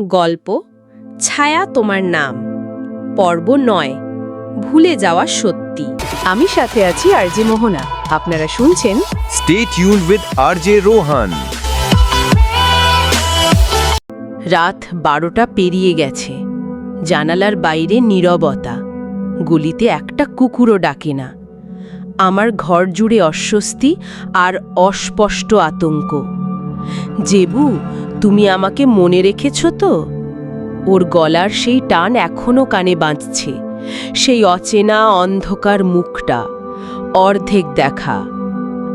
গল্প ছায়া তোমার নাম। পর্ব নয় ভুলে যাওয়া সত্যি। আমি সাথে আছি আরজি মোহনা। আপনারা শুনছেন Stay tuned R J Rohan. রাত বারোটা পেরিয়ে গেছে। জানালার বাইরে নীরবতা। গলিতে একটা কুকুরও ডাকে না। আমার ঘর জুড়ে অস্বস্তি আর অস্পষ্ট আতঙ্ক। জেবু তুমি আমাকে মনে রেখেছ তো? ওর গলার সেই টান এখনও কানে বাঁচছে সেই অচেনা অন্ধকার মুখটা, অর্ধেক দেখা।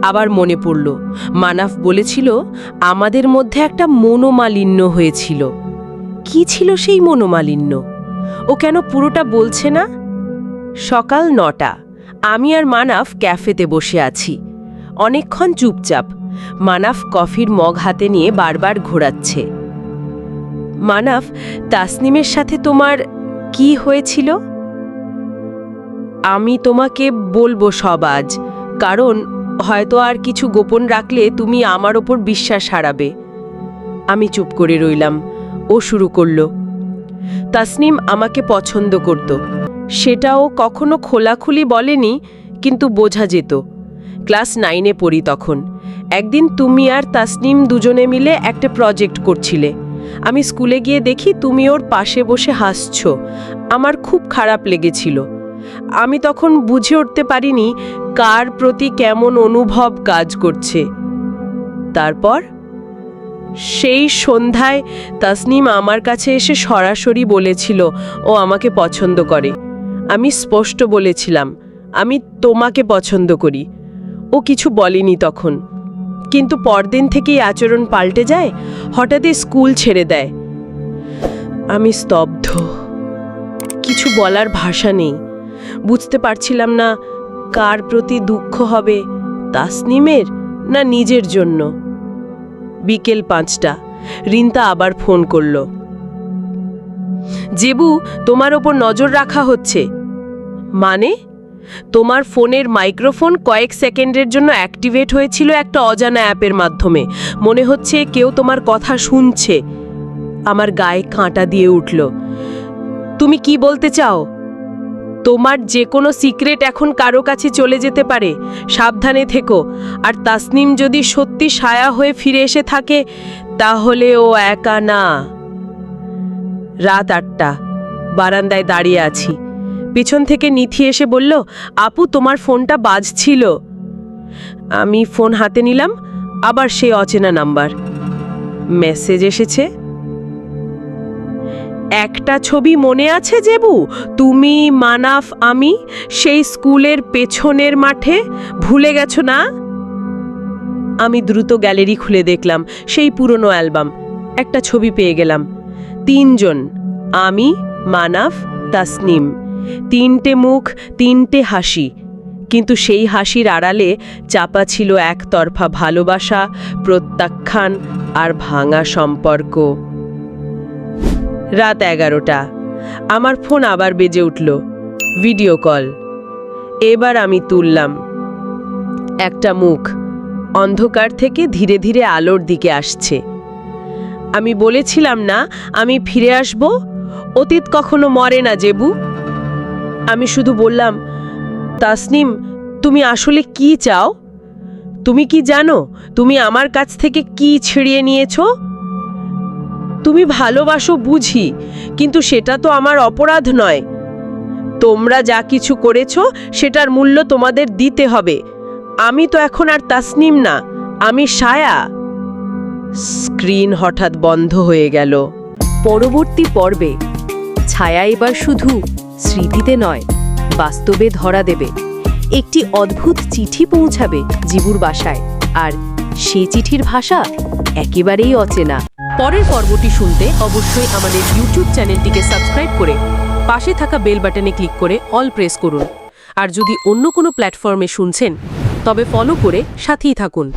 আবার মনে পড়ল, মানাফ বলেছিল আমাদের মধ্যে একটা মনোমালিন্য হয়েছিল। কি ছিল সেই মনোমালিন্য? ও কেন পুরোটা বলছে না? সকাল নটা, আমি আর মানাফ ক্যাফেতে বসে আছি। অনেকক্ষণ চুপচাপ মানাফ কফির মগ হাতে নিয়ে বারবার ঘোরাচ্ছে। মানাফ, তাসনিমের সাথে তোমার কি হয়েছিল? আমি তোমাকে বলব সব আজ, কারণ হয়তো আর কিছু গোপন রাখলে তুমি আমার ওপর বিশ্বাস হারাবে। আমি চুপ করে রইলাম, ও শুরু করল। তাসনিম আমাকে পছন্দ করত। সেটাও কখনো খোলাখুলি বলেনি, কিন্তু বোঝা যেত। ক্লাস নাইনে পড়ি তখন। একদিন তুমি আর তাসনিম দুজনে মিলে একটা প্রজেক্ট করছিলে। আমি স্কুলে গিয়ে দেখি তুমি ওর পাশে বসে হাসছ। আমার খুব খারাপ লেগেছিল। আমি তখন বুঝে উঠতে পারিনি কার প্রতি কেমন অনুভব কাজ করছে। তারপর সেই সন্ধ্যায় তাসনিম আমার কাছে এসে সরাসরি বলেছিল, ও আমাকে পছন্দ করে। আমি স্পষ্ট বলেছিলাম, আমি তোমাকে পছন্দ করি। ও কিছু বলেনি তখন। কিন্তু পরদিন থেকেই আচরণ পাল্টে যায়, হঠাৎই স্কুল ছেড়ে দেয়। আমি স্তব্ধ। কিছু বলার ভাষা নেই। বুঝতে পারছিলাম না কার প্রতি দুঃখ হবে, তাসনিমের না নিজের জন্য। বিকেল পাঁচটা, রিন্তা আবার ফোন করল। জেবু, তোমার ওপর নজর রাখা হচ্ছে। মানে? তোমার ফোনের মাইক্রোফোন কয়েক সেকেন্ডের জন্য অ্যাক্টিভেট হয়েছিল একটা অজানা অ্যাপের মাধ্যমে। মনে হচ্ছে কেউ তোমার কথা শুনছে। আমার গায়ে কাঁটা দিয়ে উঠল। তুমি কি বলতে চাও? তোমার যে কোনো সিক্রেট এখন কারও কাছে চলে যেতে পারে। সাবধানে থেকো। আর তাসনিম যদি সত্যি সায়া হয়ে ফিরে এসে থাকে, তাহলে ও একা না। রাত আটটা। বারান্দায় দাঁড়িয়ে আছি। পিছন থেকে নিথি এসে বলল, আপু, তোমার ফোনটা বাজছিল। আমি ফোন হাতে নিলাম, আবার সেই অচেনা নাম্বার। মেসেজ এসেছে। একটা ছবি মনে আছে, জেবু? তুমি, মানাফ, আমি সেই স্কুলের পেছনের মাঠে? ভুলে গেছো না? আমি দ্রুত গ্যালারি খুলে দেখলাম, সেই পুরনো অ্যালবাম। একটা ছবি পেয়ে গেলাম। তিনজন, আমি, মানাফ, তাসনিম। তিনটে মুখ, তিনটে হাসি। কিন্তু সেই হাসির আড়ালে চাপা ছিল একতরফা ভালোবাসা, প্রত্যাখ্যান আর ভাঙা সম্পর্ক। রাত এগারোটা। আমার ফোন আবার বেজে উঠল। Video call. এবার আমি তুললাম। একটা মুখ অন্ধকার থেকে ধীরে ধীরে আলোর দিকে আসছে। আমি বলেছিলাম না, আমি ফিরে আসব? অতীত কখনো মরে না, জেবু। আমি শুধু বললাম, তাসনিম, তুমি আসলে কি চাও? তুমি কি জানো, তুমি আমার কাছ থেকে কি ছিড়িয়ে নিয়েছো? তুমি ভালোবাসো বুঝি, কিন্তু সেটা তো আমার অপরাধ নয়। তোমরা যা কিছু করেছ, সেটার মূল্য তোমাদের দিতে হবে। আমি তো এখন আর তাসনিম না, আমি সায়া। স্ক্রিন হঠাৎ বন্ধ হয়ে গেল। পরবর্তী পর্বে ছায়া এবার শুধু স্মৃতিতে নয়, বাস্তবে ধরা দেবে। একটি অদ্ভুত চিঠি পৌঁছাবে জিবুর বাসায়। আর সে চিঠির ভাষা একেবারেই অচেনা। পরের পর্বটি শুনতে অবশ্যই আমাদের ইউটিউব চ্যানেলটিকে সাবস্ক্রাইব করে পাশে থাকা বেল বাটনে ক্লিক করে অল প্রেস করুন। আর যদি অন্য কোনো প্ল্যাটফর্মে শুনছেন, তবে ফলো করে সাথেই থাকুন।